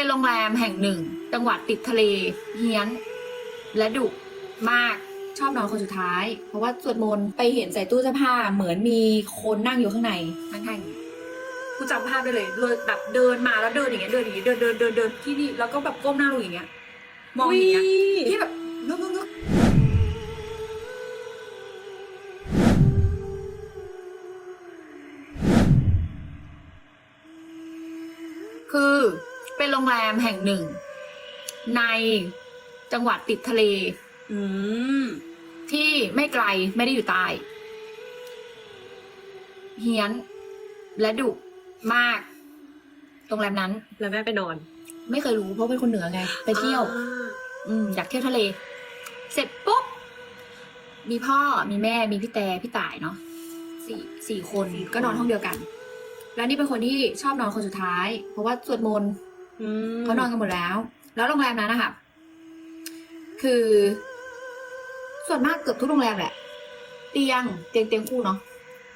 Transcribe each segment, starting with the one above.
เป็นโรงแรมแห่งหนึ่ง จังหวัดติดทะเลเฮี้ยน และดุมากชอบนอนคนสุดท้าย เพราะว่าสวดมนต์ไปเห็นใส่ตู้เสื้อผ้าเหมือนมีคนนั่งอยู่ข้างในนั่งข้างอย่างนี้กูจำภาพได้เลยเลยแบบเดินมาแล้วเดินอย่างเงี้ยเดินอย่างเงี้ยเดินเดินเดินเดินที่นี่แล้วก็แบบก้มหน้าลงอย่างเงี้ยมองอย่างเงี้ยที่แบบงึกงึกงึกคือ เป็นโรงแรมแห่งหนึ่ง ในจังหวัดติดทะเล อืม ที่ไม่ไกลไม่ได้อยู่ใต้เฮี้ยน และดุมาก โรงแรมนั้น แล้วแม่ไปนอน ไม่เคยรู้เพราะเป็นคนเหนือไง ไปเที่ยวอ่าอืม อยากเที่ยวทะเล เสร็จปุ๊บ มีพ่อมีแม่มีพี่แต่พี่ต่ายเนาะสี่สี่คนก็นอนห้องเดียวกัน แล้วนี่เป็นคนที่ชอบนอนคนสุดท้าย เพราะว่าสวดมนต์อืม เขานอนกันหมดแล้ว แล้วโรงแรมนั้นนะคะคือ ส่วนมากเกือบทุกโรงแรมแหละ เตียงเตียงเตียงคู่เนาะ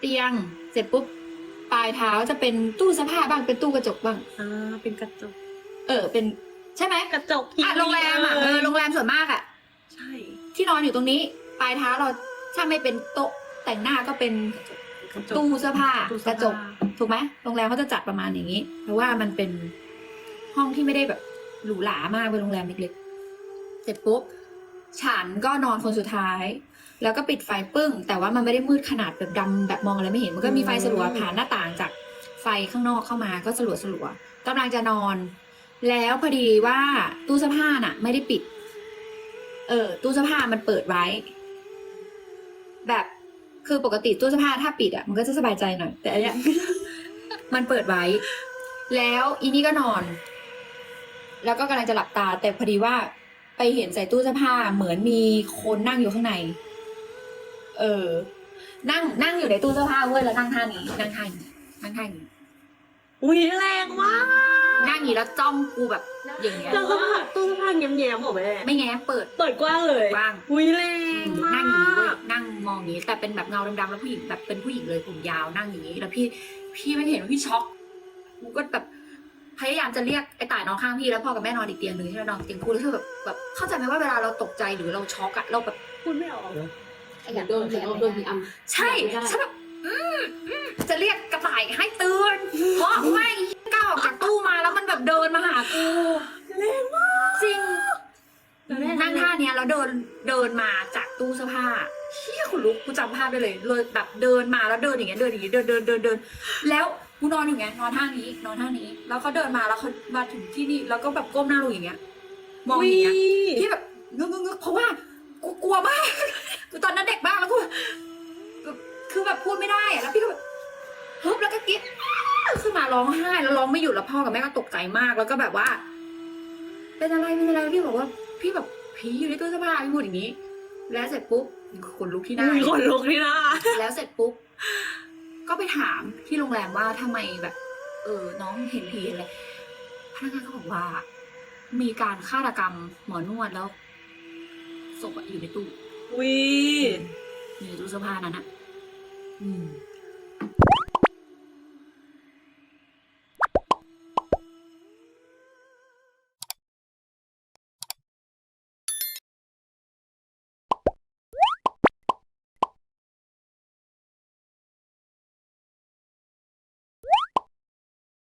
เตียงเสร็จปุ๊บปลายเท้าจะเป็นตู้เสื้อผ้าบ้างเป็นตู้กระจกบ้างอ่าเป็นกระจก เออ เป็นใช่ไหมกระจกอะโรงแรมอะเออโรงแรมส่วนมากอะ ใช่ ที่นอนอยู่ตรงนี้ ปลายเท้าเราถ้าไม่เป็นโต๊ะแต่งหน้าก็เป็นกระจกตู้เสื้อผ้าตู้กเสื้อระจกผ้าถูกไหมโรงแรมเขาจะจัดประมาณอย่างนี้ เพราะว่ามันเป็น ห้องที่ไม่ได้แบบหรูหรามากเป็นโรงแรมเล็กๆเสร็จปุ๊บฉันก็นอนคนสุดท้าย แล้วก็ปิดไฟปึ้ง แต่ว่ามันไม่ได้มืดขนาดแบบดำแบบมองอะไรไม่เห็น มันก็มีไฟสลัวผ่านหน้าต่างจากไฟข้างนอกเข้ามาก็สลัวสลัวกำลังจะนอน แล้วพอดีว่าตู้เสื้อผ้าน่ะ ไม่ได้ปิด เออ ตู้เสื้อผ้ามันเปิดไว้ แบบคือปกติตู้เสื้อผ้าถ้าปิดอะมันก็จะสบายใจหน่อย แต่อันเนี้ยมันเปิดไว้ แล้วอีนี่ก็นอน แล้วก็กำลังจะหลับตา แต่พอดีว่าไปเห็นใส่ตู้เสื้อผ้าเหมือนมีคนนั่งอยู่ข้างใน เออ นั่งนั่งอยู่ในตู้เสื้อผ้าเว้ยแล้วนั่งท่านี้นั่งท่านี้นั่งท่านี้อุ้ยแรงมากนั่งอย่างนี้แล้วจ้องกูแบบอย่างเงี้ยแล้วก็ผ้าตู้ผ้าแง้มๆบอกแม่ไม่แง้มเปิดเปิดกว้างเลยกว้างอุ้ยแรงมานั่งอย่างนี้เว้ยกนั่งมองอย่างนี้ แต่เป็นแบบเงาดำๆแล้วผู้หญิงแบบเป็นผู้หญิงเลยผมยาวนั่งอย่างนี้ แล้วพี่พี่ไม่เห็นว่าพี่ช็อกกูก็แบบ พยายามจะเรียกไอ้ต่ายนอนข้างพี่แล้วพ่อกับแม่นอนอีกเตียงหนึ่งที่เรานอนเตียงคู่แล้วเธอแบบแบบเข้าใจไหมว่าเวลาเราตกใจหรือเราช็อกอะเราแบบพูดไม่ออกไอ้อยากโดนผีเอาโดนผีอำใช่ไม่ได้ฉันแบบอืมอืมจะเรียกกระต่ายให้ตื่นเพราะไม่ก้าวออกจากตู้มาแล้วมันแบบเดินมาหากูแรงมากจริงแล้วแม่นั่งท่าเนี้ยแล้วเดินเดินมาจากตู้เสื้อผ้าเฮียขนลุกกูจำภาพได้เลยเลยแบบเดินมาแล้วเดินอย่างเงี้ยเดินอย่างเงี้ยเดินเดินเดินเดินแล้ว กูนอนอยู่ไงนอนท่านี้นอนท่านี้ แล้วเขาเดินมาแล้วเขามาถึงที่นี่แล้วก็แบบก้มหน้าลงอย่างเงี้ย มองอย่างเงี้ยที่แบบงึกงึกงึกเพราะว่ากูกลัวมากกูตอนนั้นเด็กมากแล้วกูแบบคือแบบพูดไม่ได้อะแล้วพี่ก็แบบฮึบแล้วก็กิ๊บขึ้นมาร้องไห้แล้วร้องไม่หยุดแล้วพ่อกับแม่ก็ตกใจมากแล้วก็แบบว่า เป็นอะไรเป็นอะไรพี่บอกว่า พี่แบบผีอยู่ในตู้เสื้อผ้าพี่พูดอย่างนี้ แล้วเสร็จปุ๊บขนลุกที่หน้ามีคนลุกที่หน้าแล้วเสร็จปุ๊บ ก็ไปถามที่โรงแรมว่าทำไมแบบ เออ น้องเห็นผีเห็นอะไรพนักงานก็บอกว่า มีการฆาตกรรมหมอนวดแล้วศพอะอยู่ในตู้อุ้ยอยู่ในตู้เสื้อผ้านั้นอะอืม